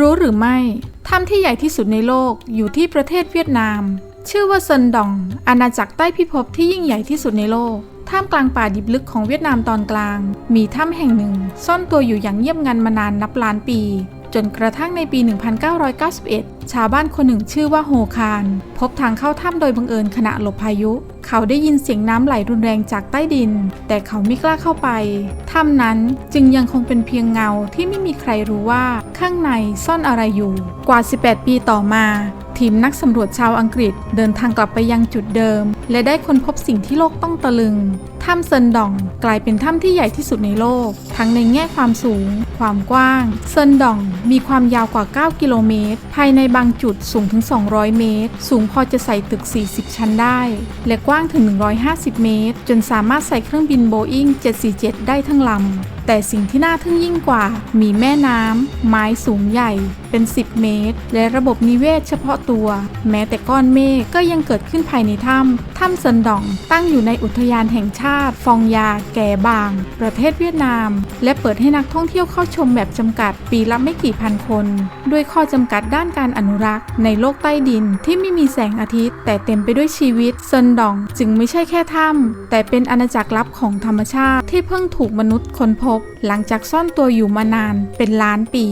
รู้หรือไม่ถ้ำที่ใหญ่ที่สุดในโลกอยู่ที่ประเทศเวียดนาม ชื่อว่าเซินดอง อาณาจักรใต้พิภพที่ยิ่งใหญ่ที่สุดในโลกท่ามกลางป่าดิบลึกของเวียดนามตอนกลาง มีถ้ำแห่งหนึ่ง ซ่อนตัวอยู่อย่างเงียบงันมานานนับล้านปี จนกระทั่งในปี 1991 ชาวบ้านคนหนึ่งชื่อว่าโฮคารพบทางเข้าถ้ำโดยบังเอิญขณะหลบพายุ เขาได้ยินเสียงน้ำไหลรุนแรงจากใต้ดิน แต่เขาไม่กล้าเข้าไป ถ้ำนั้นจึงยังคงเป็นเพียงเงาที่ไม่มีใครรู้ว่าข้างในซ่อนอะไรอยู่ กว่า 18 ปีต่อมา ทีมนักสำรวจชาวอังกฤษเดินทางกลับไปยังจุดเดิม และได้ค้นพบสิ่งที่โลกต้องตะลึง ถ้ำเซินดองกลายเป็นถ้ำที่ใหญ่ที่สุดในโลก ทั้งในแง่ความสูง ความกว้าง เซินดองมีความยาวกว่า 9 กิโลเมตร ภายในบางจุดสูงถึง 200 เมตร สูงพอจะใส่ตึก 40 ชั้นได้ และกว้างถึง 150 เมตร จนสามารถใส่เครื่องบินโบอิง747 ได้ทั้งลำ แต่สิ่งที่น่าทึ่งยิ่งกว่า มีแม่น้ำไม้สูงใหญ่เป็น 10 เมตร และระบบนิเวศเฉพาะตัว แม้แต่ก้อนเมฆก็ยังเกิดขึ้นภายในถ้ำถ้ำเซนดอง ตั้งอยู่ในอุทยานแห่งชาติ ฟองยา แก่บาง ประเทศเวียดนาม และเปิดให้นักท่องเที่ยวเข้าชมแบบจำกัดปีละไม่กี่พันคน ด้วยข้อจำกัดด้านการอนุรักษ์ ในโลกใต้ดินที่ไม่มีแสงอาทิตย์ แต่เต็มไปด้วยชีวิตเซนดอง จึงไม่ใช่แค่ถ้ำแต่เป็นอาณาจักรลับของธรรมชาติที่เพิ่งถูกมนุษย์ค้นพบหลังจากซ่อนตัวอยู่มานานเป็นล้านปี